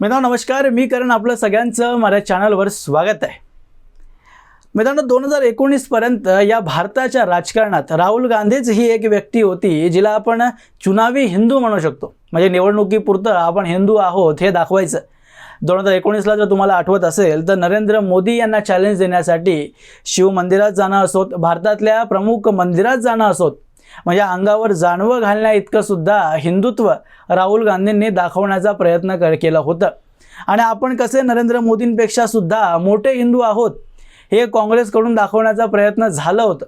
मित्रांनो नमस्कार. मी करण आपलं सगळ्यांचं माझ्या चॅनलवर स्वागत आहे. मित्रांनो दोन हजार एकोणीसपर्यंत या भारताच्या राजकारणात राहुल गांधीच ही एक व्यक्ती होती जिला आपण चुनावी हिंदू म्हणू शकतो. म्हणजे निवडणुकीपुरतं आपण हिंदू आहोत हे दाखवायचं. दोन हजार एकोणीसला जर तुम्हाला आठवत असेल तर नरेंद्र मोदी यांना चॅलेंज देण्यासाठी शिवमंदिरात जाणं असोत भारतातल्या प्रमुख मंदिरात जाणं असोत. म्हणजे अंगावर जानवं घालण्या इतकं सुद्धा हिंदुत्व राहुल गांधींनी दाखवण्याचा प्रयत्न कर केला होता. आणि आपण कसे नरेंद्र मोदींपेक्षा सुद्धा मोठे हिंदू आहोत हे काँग्रेसकडून दाखवण्याचा प्रयत्न झालं होतं.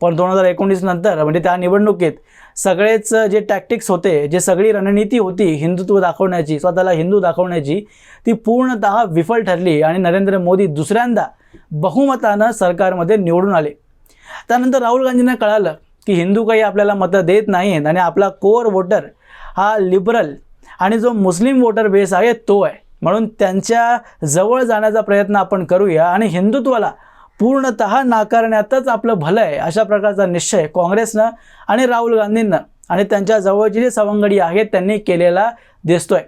पण दोन हजार एकोणीस नंतर म्हणजे त्या निवडणुकीत सगळेच जे टॅक्टिक्स होते जे सगळी रणनीती होती हिंदुत्व दाखवण्याची स्वतःला हिंदू दाखवण्याची ती पूर्णतः विफल ठरली आणि नरेंद्र मोदी दुसऱ्यांदा बहुमतानं सरकारमध्ये निवडून आले. त्यानंतर राहुल गांधींना कळालं की हिंदू काही आपल्याला मतं देत नाही आहेत आणि आपला कोर वोटर हा लिबरल आणि जो मुस्लिम वोटर बेस आहे तो आहे. म्हणून त्यांच्या जवळ जाण्याचा प्रयत्न आपण करूया आणि हिंदुत्वाला पूर्णतः नाकारण्यातच आपलं भलं आहे अशा प्रकारचा निश्चय काँग्रेसनं आणि राहुल गांधींनं आणि त्यांच्या जवळची जी सवंगडी आहेत त्यांनी केलेला दिसतोय.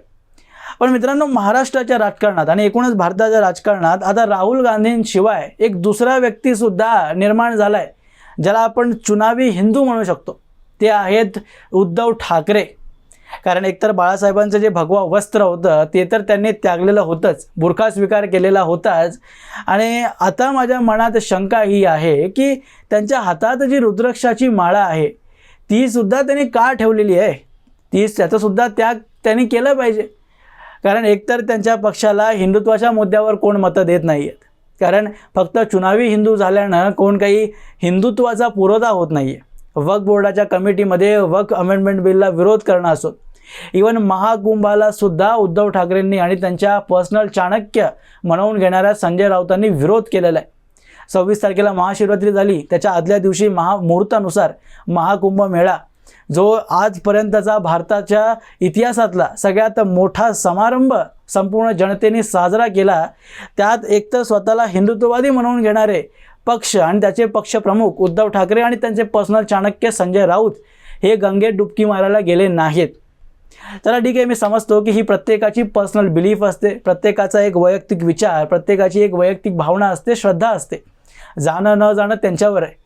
पण मित्रांनो महाराष्ट्राच्या राजकारणात आणि एकूणच भारताच्या राजकारणात आता राहुल गांधींशिवाय एक दुसरा व्यक्तीसुद्धा निर्माण झाला आहे ज्याला आपण चुनावी हिंदू म्हणू शकतो. ते आहेत उद्धव ठाकरे. कारण एकतर बाळासाहेबांचं जे भगवा वस्त्र होतं ते तर त्यांनी त्यागलेलं होतंच. बुरखा स्वीकार केलेला होताच. आणि आता माझ्या मनात शंका ही आहे की त्यांच्या हातात जी रुद्राक्षाची माळा आहे तीसुद्धा त्यांनी का ठेवलेली आहे? ती त्याचासुद्धा त्याग त्यांनी केलं पाहिजे. कारण एकतर त्यांच्या पक्षाला हिंदुत्वाच्या मुद्द्यावर कोण मतं देत नाही आहेत कारण फक्त चुनावी हिंदू झाल्यानं कोण काही हिंदुत्वाचा पुरवठा होत नाही आहे वक बोर्डाच्या कमिटीमध्ये वक अमेंडमेंट बिलला विरोध करणं असो इवन महाकुंभाला सुद्धा उद्धव ठाकरेंनी आणि त्यांच्या पर्सनल चाणक्य म्हणवून घेणाऱ्या संजय राऊतांनी विरोध केलेला आहे. सव्वीस तारखेला महाशिवरात्री झाली. त्याच्या आदल्या दिवशी महामुहूर्तानुसार महाकुंभ मेळा जो आजपर्यंतचा भारताच्या इतिहासातला सगळ्यात मोठा समारंभ संपूर्ण जनतेने साजरा केला. त्यात एकतर स्वतःला हिंदुत्ववादी म्हणून घेणारे पक्ष आणि त्याचे पक्षप्रमुख उद्धव ठाकरे आणि त्यांचे पर्सनल चाणक्य संजय राऊत हे गंगेत डुबकी मारायला गेले नाहीत. चला ठीक आहे मी समजतो की ही प्रत्येकाची पर्सनल बिलीफ असते प्रत्येकाचा एक वैयक्तिक विचार प्रत्येकाची एक वैयक्तिक भावना असते श्रद्धा असते. जाणं न जाणं त्यांच्यावर आहे.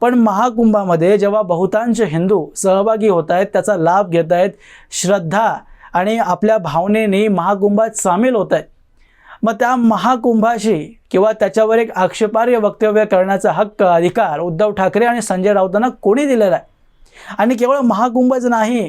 पण महाकुंभामध्ये जेव्हा बहुतांश हिंदू सहभागी होत आहेत त्याचा लाभ घेत आहेत श्रद्धा आणि आपल्या भावनेने महाकुंभात सामील होत आहेत. मग त्या महाकुंभाशी किंवा त्याच्यावर एक आक्षेपार्ह वक्तव्य करण्याचा हक्क अधिकार उद्धव ठाकरे आणि संजय राऊतांना कोणी दिलेला आहे? आणि केवळ महाकुंभच नाही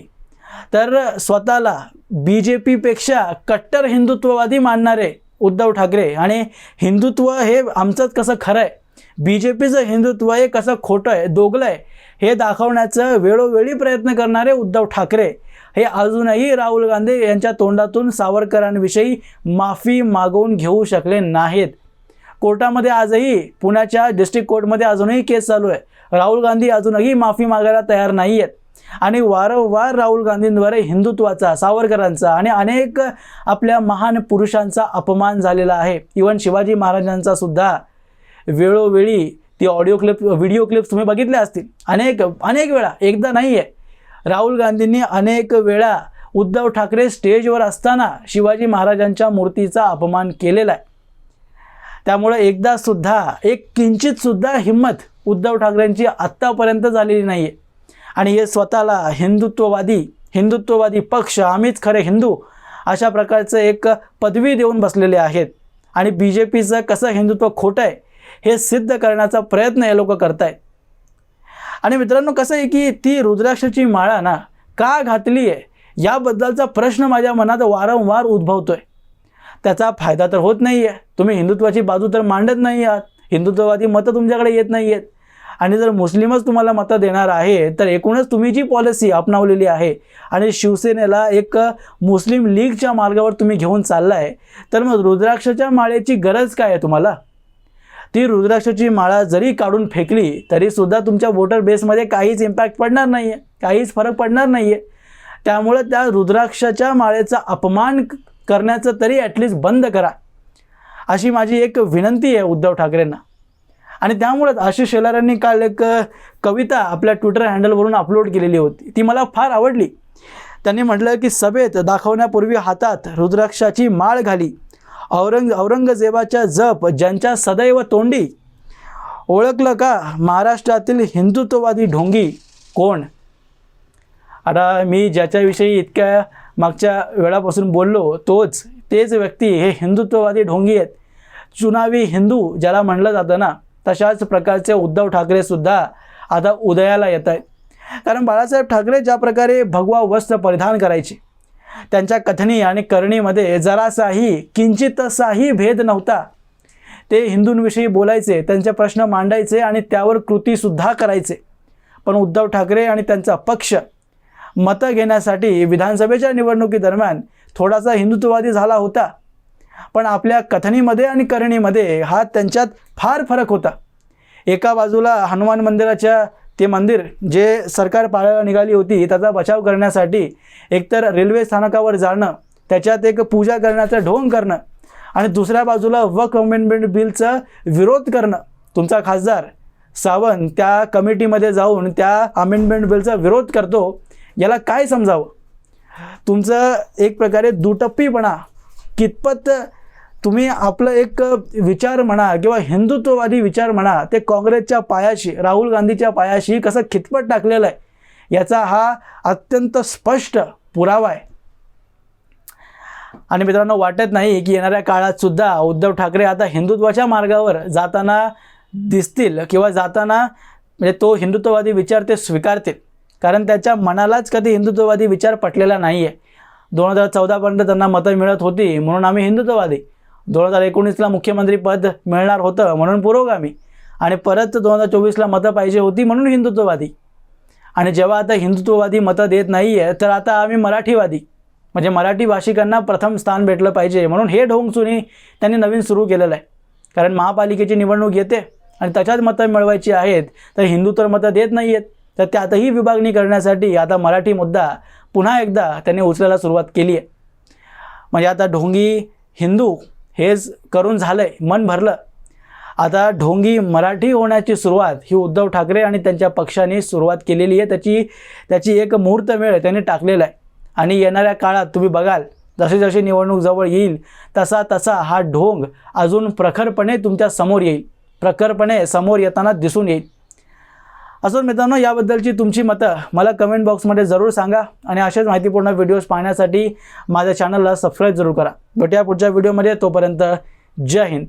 तर स्वतःला बी जे पीपेक्षा कट्टर हिंदुत्ववादी मानणारे उद्धव ठाकरे आणि हिंदुत्व हे आमचंच कसं खरं आहे? बी जे पीचं हिंदुत्व हे कसं खोटं आहे दोगलं आहे? हे दाखवण्याचं वेळोवेळी प्रयत्न करणारे उद्धव ठाकरे. हे अजूनही राहुल गांधी यांच्या तोंडातून सावरकरांविषयी माफी मागवून घेऊ शकले नाहीत. कोर्टामध्ये आजही पुण्याच्या डिस्ट्रिक्ट कोर्टमध्ये अजूनही केस चालू आहे. राहुल गांधी अजूनही माफी मागायला तयार नाही आहेत आणि वारंवार राहुल गांधींद्वारे हिंदुत्वाचा सावरकरांचा आणि अनेक आपल्या महान पुरुषांचा अपमान झालेला आहे. इवन शिवाजी महाराजांचा सुद्धा. वेळोवेळी ती ऑडिओ क्लिप व्हिडिओ क्लिप्स तुम्ही बघितल्या असतील. अनेक अनेक वेळा एकदा नाही आहे राहुल गांधींनी अनेक वेळा उद्धव ठाकरे स्टेजवर असताना शिवाजी महाराजांच्या मूर्तीचा अपमान केलेला आहे. त्यामुळे एकदा सुद्धा एक किंचितसुद्धा हिंमत उद्धव ठाकरेंची आत्तापर्यंत झालेली नाही आहे आणि हे स्वतःला हिंदुत्ववादी हिंदुत्ववादी पक्ष आम्हीच खरे हिंदू अशा प्रकारचं एक पदवी देऊन बसलेले आहेत. आणि बी जे पीचं कसं हिंदुत्व खोटं आहे हे सिद्ध करण्याचा प्रयत्न हे लोक करतायत. आणि मित्रांनो कसं आहे की ती रुद्राक्षाची माळा ना का घातली आहे याबद्दलचा प्रश्न माझ्या मनात वारंवार उद्भवतो आहे त्याचा फायदा तर होत नाही आहे तुम्ही हिंदुत्वाची बाजू तर मांडत नाही आहात. हिंदुत्ववादी मतं तुमच्याकडे येत नाही आहेत आणि जर मुस्लिमच तुम्हाला मतं देणार आहे तर एकूणच तुम्ही जी पॉलिसी अपनावलेली आहे आणि शिवसेनेला एक मुस्लिम लीगच्या मार्गावर तुम्ही घेऊन चालला आहे तर मग रुद्राक्षाच्या माळेची गरज काय आहे तुम्हाला? ती रुद्राक्षाची माळा जरी काढून फेकली तरीसुद्धा तुमच्या वोटर बेसमध्ये काहीच इम्पॅक्ट पडणार नाही आहे काहीच फरक पडणार नाही आहे त्यामुळं त्या रुद्राक्षाच्या माळेचा अपमान करण्याचं तरी ॲटलिस्ट बंद करा. अशी माझी एक विनंती आहे उद्धव ठाकरेंना. आणि त्यामुळेच आशिष शेलारांनी काल एक कविता आपल्या ट्विटर हँडलवरून अपलोड केलेली होती. ती मला फार आवडली. त्यांनी म्हटलं की सभेत दाखवण्यापूर्वी हातात रुद्राक्षाची माळ घाली. औरंग औरंगजेबाच्या जप ज्यांच्या सदैव तोंडी ओळखलं का? महाराष्ट्रातील हिंदुत्ववादी ढोंगी कोण? आता मी ज्याच्याविषयी इतक्या मागच्या वेळापासून बोललो तोच तेच व्यक्ती हे हिंदुत्ववादी ढोंगी आहेत. चुनावी हिंदू ज्याला म्हणलं जातं ना तशाच प्रकारचे उद्धव ठाकरेसुद्धा आता उदयाला येत आहेत कारण बाळासाहेब ठाकरे ज्या प्रकारे भगवा वस्त्र परिधान करायचे त्यांच्या कथनी आणि करणीमध्ये जरासाही किंचितसाही भेद नव्हता. ते हिंदूंविषयी बोलायचे त्यांचे प्रश्न मांडायचे आणि त्यावर कृतीसुद्धा करायचे. पण उद्धव ठाकरे आणि त्यांचा पक्ष मतं घेण्यासाठी विधानसभेच्या निवडणुकीदरम्यान थोडासा हिंदुत्ववादी झाला होता. पण आपल्या कथनीमध्ये आणि करणीमध्ये हा त्यांच्यात फार फरक होता. एका बाजूला हनुमान मंदिराच्या ते मंदिर जे सरकार पाळायला निघाली होती त्याचा बचाव करण्यासाठी एकतर रेल्वे स्थानकावर जाणं त्याच्यात एक पूजा करण्याचं ढोंग करणं आणि दुसऱ्या बाजूला वक अमेंडमेंट बिलचा विरोध करणं. तुमचा खासदार सावंत त्या कमिटीमध्ये जाऊन त्या अमेंडमेंट बिलचा विरोध करतो याला काय समजावं? तुमचं एक प्रकारे दुटप्पीपणा कितपत तुम्ही आपलं एक विचार म्हणा किंवा हिंदुत्ववादी विचार म्हणा ते काँग्रेसच्या पायाशी राहुल गांधीच्या पायाशी कसं खितपट टाकलेलं आहे याचा हा अत्यंत स्पष्ट पुरावा आहे. आणि मित्रांनो वाटत नाही की येणाऱ्या काळात सुद्धा उद्धव ठाकरे आता हिंदुत्वाच्या मार्गावर जाताना दिसतील किंवा जाताना म्हणजे तो हिंदुत्ववादी विचार ते स्वीकारतील. कारण त्याच्या मनालाच कधी हिंदुत्ववादी विचार पटलेला नाही आहे दोन हजार चौदापर्यंत त्यांना मतं मिळत होती म्हणून आम्ही हिंदुत्ववादी. दोन हजार एकोणीसला मुख्यमंत्री पद मिळणार होतं म्हणून पुरोगामी. आणि परत दोन हजार चोवीसला मतं पाहिजे होती म्हणून हिंदुत्ववादी. आणि जेव्हा आता हिंदुत्ववादी मतं देत नाही आहे तर आता आम्ही मराठीवादी. म्हणजे मराठी भाषिकांना प्रथम स्थान भेटलं पाहिजे म्हणून हे ढोंगचुनी त्यांनी नवीन सुरू केलेलं आहे कारण महापालिकेची निवडणूक येते आणि त्याच्यात मतं मिळवायची आहेत तर हिंदू तर मतं देत नाही आहेत तर त्यातही विभागणी करण्यासाठी आता मराठी मुद्दा पुन्हा एकदा त्यांनी उचलायला सुरुवात केली आहे म्हणजे आता ढोंगी हिंदू हेच करून झालं आहे मन भरलं. आता ढोंगी मराठी होण्याची सुरुवात ही उद्धव ठाकरे आणि त्यांच्या पक्षाने सुरुवात केलेली आहे. त्याची त्याची एक मुहूर्त वेळ त्यांनी टाकलेला आहे. आणि येणाऱ्या काळात तुम्ही बघाल जशी जशी निवडणूक जवळ येईल तसा तसा हा ढोंग अजून प्रखरपणे तुमच्यासमोर येईल. प्रखरपणे समोर येताना दिसून येईल. असं मित्रांनो याबद्दलची तुमची मतं मला कमेंट बॉक्समध्ये जरूर सांगा आणि अशाच माहितीपूर्ण व्हिडिओज पाहण्यासाठी माझ्या चॅनलला सबस्क्राईब जरूर करा. भेटूया पुढच्या व्हिडिओमध्ये तोपर्यंत जय हिंद.